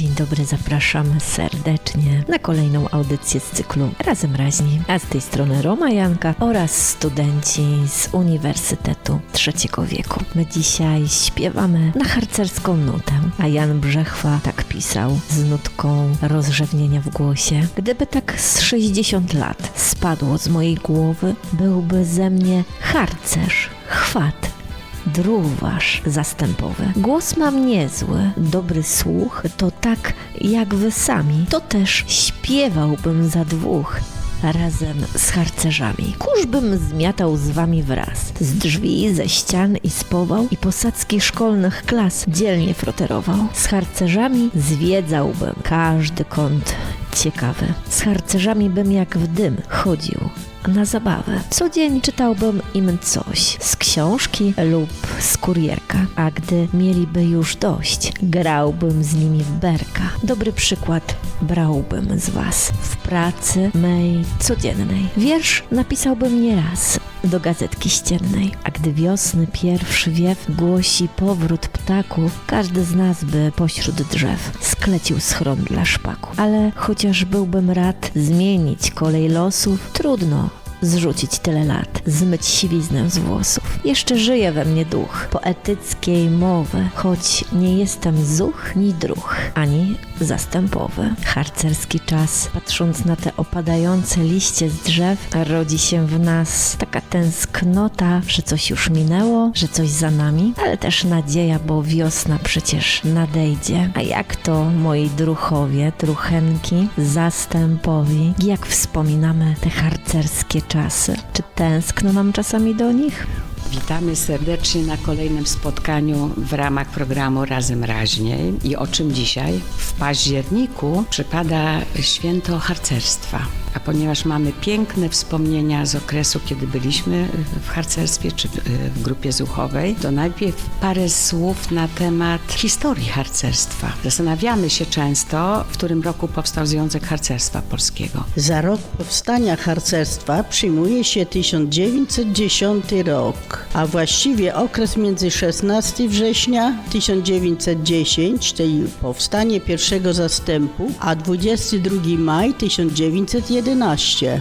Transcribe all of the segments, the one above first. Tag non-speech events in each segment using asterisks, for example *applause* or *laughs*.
Dzień dobry, zapraszamy serdecznie na kolejną audycję z cyklu Razem Raźni. A z tej strony Roma Janka oraz studenci z Uniwersytetu Trzeciego Wieku. My dzisiaj śpiewamy na harcerską nutę, a Jan Brzechwa tak pisał z nutką rozrzewnienia w głosie. Gdyby tak z 60 lat spadło z mojej głowy, byłby ze mnie harcerz, chwat, druwarz zastępowy. Głos mam niezły, dobry słuch, to tak jak wy sami. To też śpiewałbym za dwóch. Razem z harcerzami. Kurz bym zmiatał z wami wraz. Z drzwi, ze ścian i z pował i posadzki szkolnych klas dzielnie froterował. Z harcerzami zwiedzałbym każdy kąt ciekawy. Z harcerzami bym jak w dym chodził na zabawę. Co dzień czytałbym im coś z książki lub z kurierka, a gdy mieliby już dość, grałbym z nimi w berka. Dobry przykład brałbym z was w pracy mej codziennej. Wiersz napisałbym nieraz do gazetki ściennej, a gdy wiosny pierwszy wiew głosi powrót ptaków, każdy z nas by pośród drzew sklecił schron dla szpaku. Ale chociaż byłbym rad zmienić kolej losów, trudno zrzucić tyle lat, zmyć siwiznę z włosów. Jeszcze żyje we mnie duch poetyckiej mowy, choć nie jestem zuch ni druh, ani zastępowy. Harcerski czas, patrząc na te opadające liście z drzew, rodzi się w nas taka tęsknota, że coś już minęło, że coś za nami, ale też nadzieja, bo wiosna przecież nadejdzie. A jak to, moi druchowie, druchenki, zastępowi, jak wspominamy te harcerskie czasy? Czy tęskno nam czasami do nich? Witamy serdecznie na kolejnym spotkaniu w ramach programu Razem Raźniej. I o czym dzisiaj? W październiku przypada święto harcerstwa. A ponieważ mamy piękne wspomnienia z okresu, kiedy byliśmy w harcerstwie czy w, grupie zuchowej, to najpierw parę słów na temat historii harcerstwa. Zastanawiamy się często, w którym roku powstał Związek Harcerstwa Polskiego. Za rok powstania harcerstwa przyjmuje się 1910 rok, a właściwie okres między 16 września 1910, czyli powstanie pierwszego zastępu, a 22 maj 1911.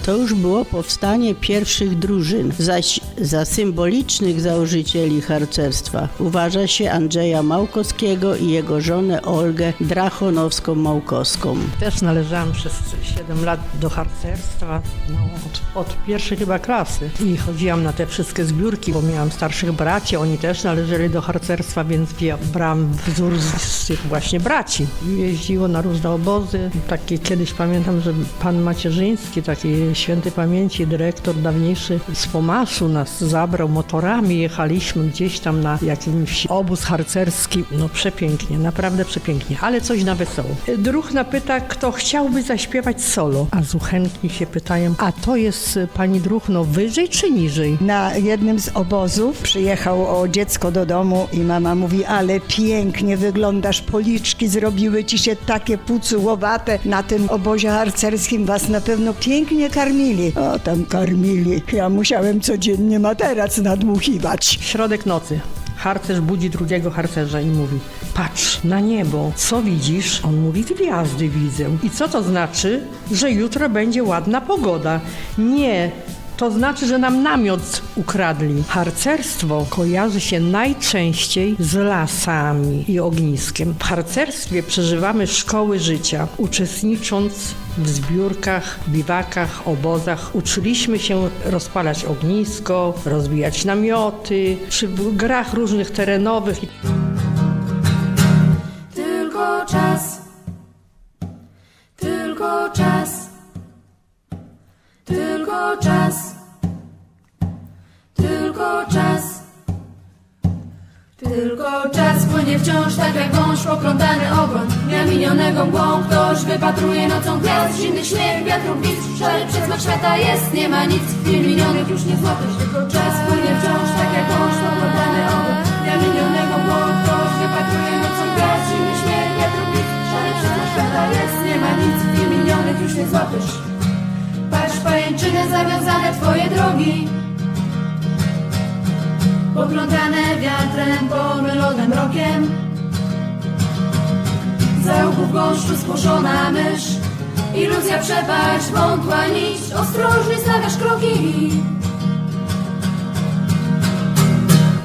To już było powstanie pierwszych drużyn, zaś za symbolicznych założycieli harcerstwa uważa się Andrzeja Małkowskiego i jego żonę Olgę Drachonowską-Małkowską. Też należałam przez 7 lat do harcerstwa, no, od, od pierwszej chyba klasy. I chodziłam na te wszystkie zbiórki, bo miałam starszych braci, oni też należeli do harcerstwa, więc ja brałam wzór z, tych właśnie braci. Jeździło na różne obozy. Takie kiedyś pamiętam, że pan Macierzyński, taki świętej pamięci dyrektor dawniejszy z Pomaszu nas zabrał motorami, jechaliśmy gdzieś tam na jakimś obóz harcerski. No przepięknie, naprawdę przepięknie, ale coś na wesoło. Druh napyta, kto chciałby zaśpiewać solo, a zuchenki się pytają, a to jest y, pani Druh, no wyżej czy niżej? Na jednym z obozów przyjechało dziecko do domu i mama mówi, ale pięknie wyglądasz, policzki zrobiły ci się takie pucułowate. Na tym obozie harcerskim was na pewno pięknie karmili. O, tam karmili. Ja musiałem codziennie materac nadmuchiwać. Środek nocy. Harcerz budzi drugiego harcerza i mówi: Patrz na niebo, co widzisz? On mówi: Gwiazdy widzę. I co to znaczy? Że jutro będzie ładna pogoda. Nie. To znaczy, że nam namiot ukradli. Harcerstwo kojarzy się najczęściej z lasami i ogniskiem. W harcerstwie przeżywamy szkoły życia, uczestnicząc w zbiórkach, biwakach, obozach. Uczyliśmy się rozpalać ognisko, rozbijać namioty, przy grach różnych terenowych. Tylko czas, tylko czas, tylko czas, Tylko czas płynie wciąż tak jak wąż poplątany ogon. Dnia minionego mgłą ktoś wypatruje nocą gwiazd. Zimny śmiech, wiatru gwizdź, szary przedsmak świata jest Nie ma nic. Chwil minionych już nie złapiesz Tylko czas płynie wciąż tak jak wąż poplątany ogon. Dnia minionego mgłą ktoś wypatruje nocą gwiazd. Zimny śmiech, wiatru gwizdź, szary przedsmak świata jest Nie ma nic. Chwil minionych już nie złapiesz. Patrz pajęczyny zawiązane twoje drogi poplątane wiatrem, pomylonym rokiem. Zaułku w gąszczu spłoszona mysz. Iluzja przepaść, wątła nić. Ostrożnie stawiasz kroki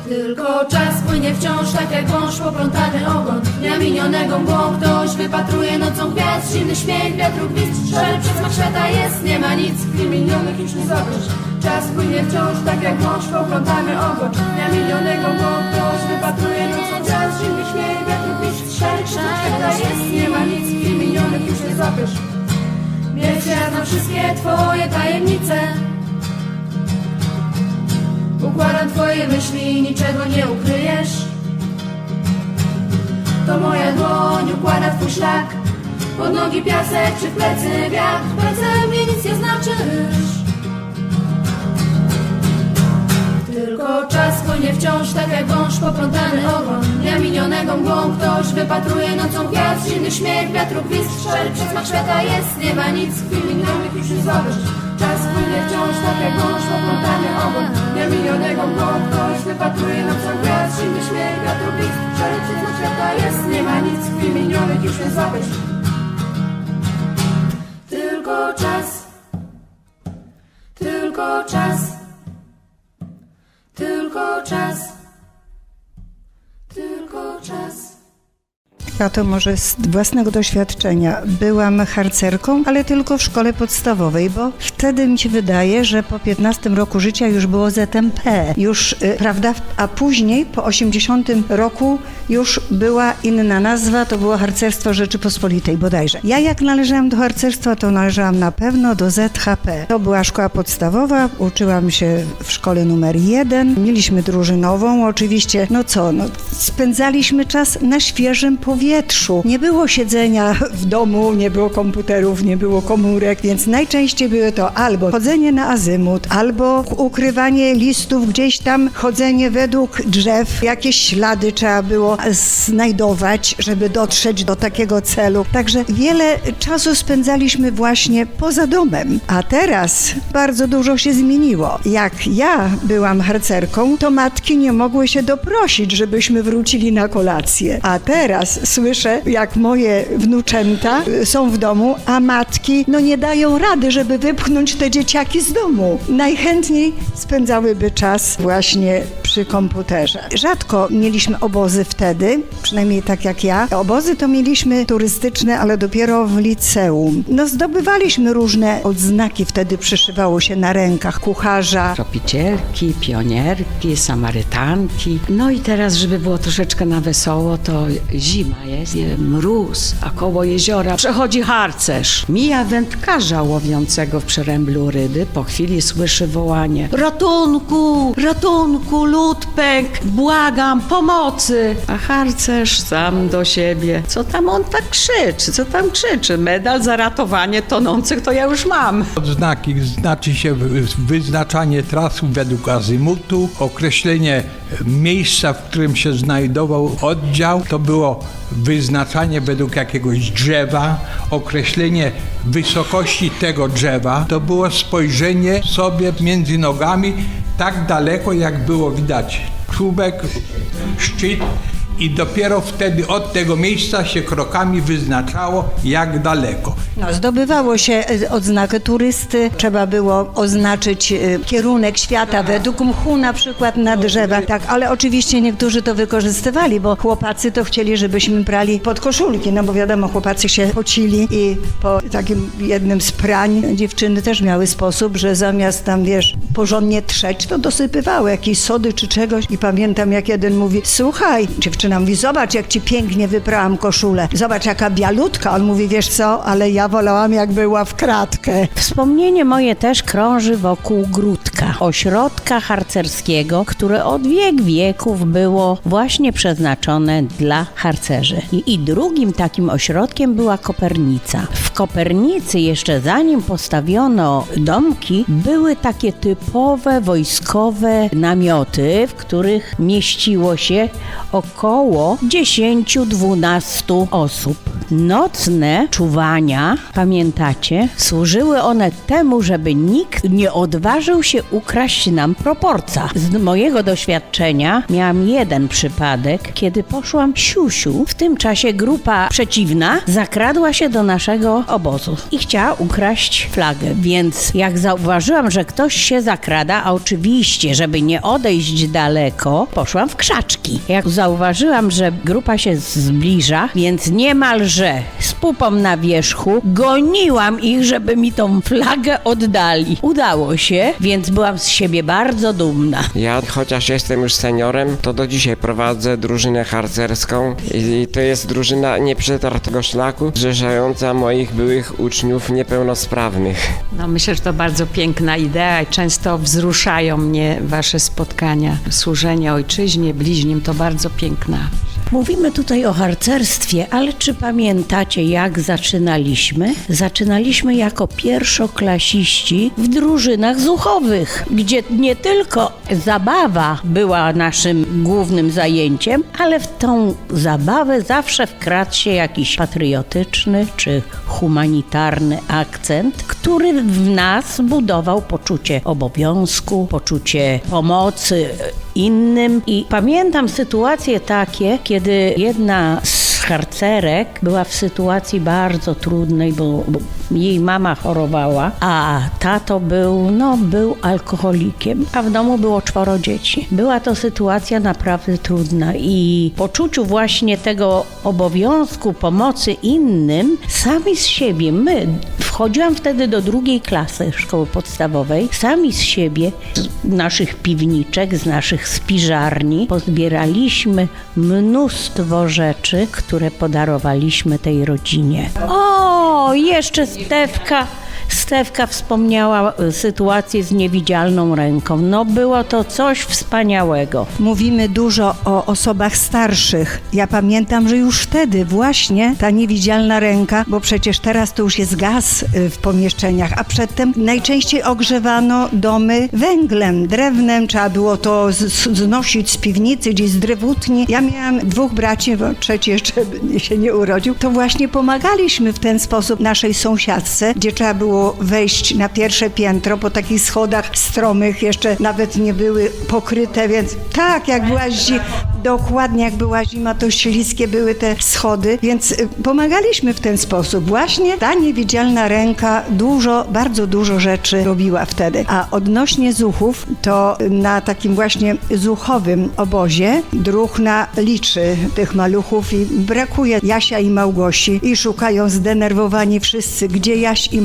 Tylko czas płynie wciąż, tak jak wąż poplątany ogon. Dnia minionego mgłą ktoś wypatruje nocą gwiazd Zimny śmiech, wiatru gwizd, szary przesmak świata jest Nie ma nic, chwil minionych już nie zobaczysz. Czas płynie wciąż, tak jak wąż poplątany ogon. Dnia minionego mgłą ktoś wypatruje nocą gwiazd Zimny śmiech, wiatru gwizd, szary przesmak świata jest Nie ma nic, chwil minionych już nie zobaczysz. Wiesz, ja znam wszystkie twoje tajemnice Układam twoje myśli, niczego nie ukryjesz. To moja dłoń układa twój szlak. Pod nogi piasek czy w plecy wiatr. Palcem mnie nic nie znaczysz. Tylko czas płynie wciąż, tak jak wąż poplątany ogon. Dnia minionego mgłą ktoś wypatruje nocą gwiazd Zimny śmiech, wiatru gwizd, szary przesmak świata jest Nie ma nic, chwil minionych już nie zdobysz Płynie wciąż, tak jak wąż poplątany ogon. Dnia minionego mgłą ktoś wypatruje nocą gwiazd. Zimny śmiech, wiatru gwizd, szary świata jest. Nie ma nic, chwil minionych już nie zdobysz Tylko czas. Tylko czas. Tylko czas, Ja to może z własnego doświadczenia. Byłam harcerką, ale tylko w szkole podstawowej, bo wtedy mi się wydaje, że po 15 roku życia już było ZMP. Już, y, prawda? A później, po 80 roku, już była inna nazwa, to było Harcerstwo Rzeczypospolitej bodajże. Ja jak należałam do harcerstwa, to należałam na pewno do ZHP. To była szkoła podstawowa, uczyłam się w szkole numer jeden. Mieliśmy drużynową, oczywiście, no co, no, spędzaliśmy czas na świeżym powietrzu. Nie było siedzenia w domu, nie było komputerów, nie było komórek, więc najczęściej były to albo chodzenie na azymut, albo ukrywanie listów gdzieś tam, chodzenie według drzew. Jakieś ślady trzeba było znajdować, żeby dotrzeć do takiego celu. Także wiele czasu spędzaliśmy właśnie poza domem. A teraz bardzo dużo się zmieniło. Jak ja byłam harcerką, to matki nie mogły się doprosić, żebyśmy wrócili na kolację. A teraz słyszę, jak moje wnuczęta y, są w domu, a matki no nie dają rady, żeby wypchnąć te dzieciaki z domu. Najchętniej spędzałyby czas właśnie przy komputerze. Rzadko mieliśmy obozy wtedy, przynajmniej tak jak ja. Obozy to mieliśmy turystyczne, ale dopiero w liceum. No zdobywaliśmy różne odznaki, wtedy przyszywało się na rękach kucharza, Tropicielki, pionierki, samarytanki. No i teraz, żeby było troszeczkę na wesoło, to zima jest, je- mróz, a koło jeziora przechodzi harcerz. Mija wędkarza łowiącego w przeręblu ryby. Po chwili słyszy wołanie. Ratunku, ratunku, pękł, błagam, pomocy. A harcerz sam do siebie. Co tam on tak krzyczy, co tam krzyczy? Medal za ratowanie tonących to ja już mam. Odznaki znaczy się wy- wyznaczanie trasy według azymutu, określenie miejsca, w którym się znajdował oddział, to było wyznaczanie według jakiegoś drzewa, określenie wysokości tego drzewa, to było spojrzenie sobie między nogami tak daleko, jak było widać. Czubek, szczyt i dopiero wtedy od tego miejsca się krokami wyznaczało, jak daleko. No, zdobywało się e, odznakę turysty, trzeba było oznaczyć e, kierunek świata według mchu na przykład na drzewach, tak, ale oczywiście niektórzy to wykorzystywali, bo chłopacy to chcieli, żebyśmy brali pod koszulki, no bo wiadomo, chłopacy się pocili i po takim jednym z prań dziewczyny też miały sposób, że zamiast tam, wiesz, porządnie trzeć, to dosypywały jakieś sody czy czegoś. I pamiętam, jak jeden mówi, słuchaj, mówi, zobacz, jak ci pięknie wyprałam koszulę, zobacz, jaka bialutka, on mówi, wiesz co, ale ja wolałam, jak była w kratkę. Wspomnienie moje też krąży wokół Gródka, ośrodka harcerskiego, które od wiek wieków było właśnie przeznaczone dla harcerzy. I, I drugim takim ośrodkiem była Kopernica. W Kopernicy jeszcze zanim postawiono domki, były takie typowe wojskowe namioty, w których mieściło się około 10-12 osób nocne czuwania, pamiętacie, służyły one temu, żeby nikt nie odważył się ukraść nam proporca. Z mojego doświadczenia miałam jeden przypadek, kiedy poszłam siusiu. W tym czasie grupa przeciwna zakradła się do naszego obozu i chciała ukraść flagę. Więc jak zauważyłam, że ktoś się zakrada, a oczywiście, żeby nie odejść daleko, poszłam w krzaczki. Jak zauważyłam, że grupa się zbliża, więc niemalże z pupą na wierzchu goniłam ich, żeby mi tą flagę oddali. Udało się, więc byłam z siebie bardzo dumna. Ja, chociaż jestem już seniorem, to do dzisiaj prowadzę drużynę harcerską i to jest drużyna nieprzetartego szlaku, zrzeszająca moich byłych uczniów niepełnosprawnych. No myślę, że to bardzo piękna idea i często wzruszają mnie wasze spotkania. Służenie ojczyźnie, bliźnim to bardzo piękna. Mówimy tutaj o harcerstwie, ale czy pamiętacie, jak zaczynaliśmy? Zaczynaliśmy jako pierwszoklasiści w drużynach zuchowych, gdzie nie tylko zabawa była naszym głównym zajęciem, ale w tą zabawę zawsze wkradł się jakiś patriotyczny czy humanitarny akcent, który w nas budował poczucie obowiązku, poczucie pomocy innym. I pamiętam sytuacje takie, kiedy jedna z harcerek była w sytuacji bardzo trudnej, bo, bo jej mama chorowała, a tato był, no, był alkoholikiem, a w domu było czworo dzieci. Była to sytuacja naprawdę trudna i poczuciu właśnie tego obowiązku pomocy innym, sami z siebie, my, wchodziłam wtedy do drugiej klasy szkoły podstawowej, sami z siebie, z naszych piwniczek, z naszych spiżarni, pozbieraliśmy mnóstwo rzeczy, które podarowaliśmy tej rodzinie. O, jeszcze Stewka. Stewka wspomniała y, sytuację z niewidzialną ręką. No było to coś wspaniałego. Mówimy dużo o osobach starszych. Ja pamiętam, że już wtedy właśnie ta niewidzialna ręka, bo przecież teraz to już jest gaz y, w pomieszczeniach, a przedtem najczęściej ogrzewano domy węglem, drewnem, trzeba było to znosić z piwnicy, gdzieś z drewutni. Ja miałam dwóch braci, bo trzeci jeszcze *laughs* się nie urodził, to właśnie pomagaliśmy w ten sposób naszej sąsiadce, gdzie trzeba było wejść na pierwsze piętro po takich schodach stromych, jeszcze nawet nie były pokryte, więc tak, jak była zima, dokładnie jak była zima, to śliskie były te schody, więc y, pomagaliśmy w ten sposób. Właśnie ta niewidzialna ręka dużo, bardzo dużo rzeczy robiła wtedy. A odnośnie zuchów, to na takim właśnie zuchowym obozie druhna liczy tych maluchów i brakuje Jasia i Małgosi i szukają zdenerwowani wszyscy, gdzie Jaś i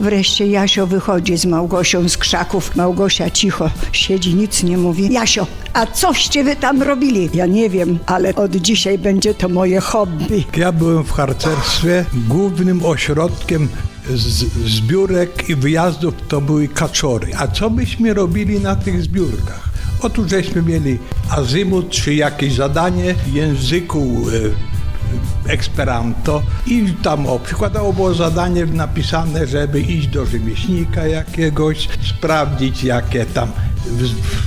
Wreszcie Jasio wychodzi z Małgosią z krzaków. Małgosia cicho siedzi, nic nie mówi. Jasio, a coście wy tam robili? Ja nie wiem, ale od dzisiaj będzie to moje hobby. Ja byłem w harcerstwie. Głównym ośrodkiem z, zbiórek i wyjazdów to były kaczory. A co byśmy robili na tych zbiórkach? Otóż żeśmy mieli azymut czy jakieś zadanie w języku e, Esperanto. I tam o, przykładowo było zadanie napisane, żeby iść do rzemieślnika jakiegoś, sprawdzić jakie tam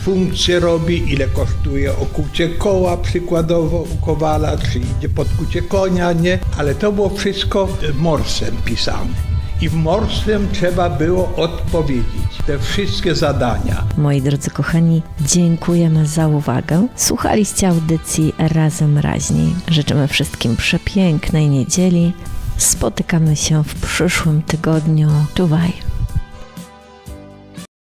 funkcje robi, ile kosztuje okucie koła przykładowo u kowala, czy idzie podkucie konia, nie, ale to było wszystko morsem pisane. I morsem trzeba było odpowiedzieć te wszystkie zadania. Moi drodzy kochani, dziękujemy za uwagę. Słuchaliście audycji Razem Raźniej. Życzymy wszystkim przepięknej niedzieli. Spotykamy się w przyszłym tygodniu. Czuwaj!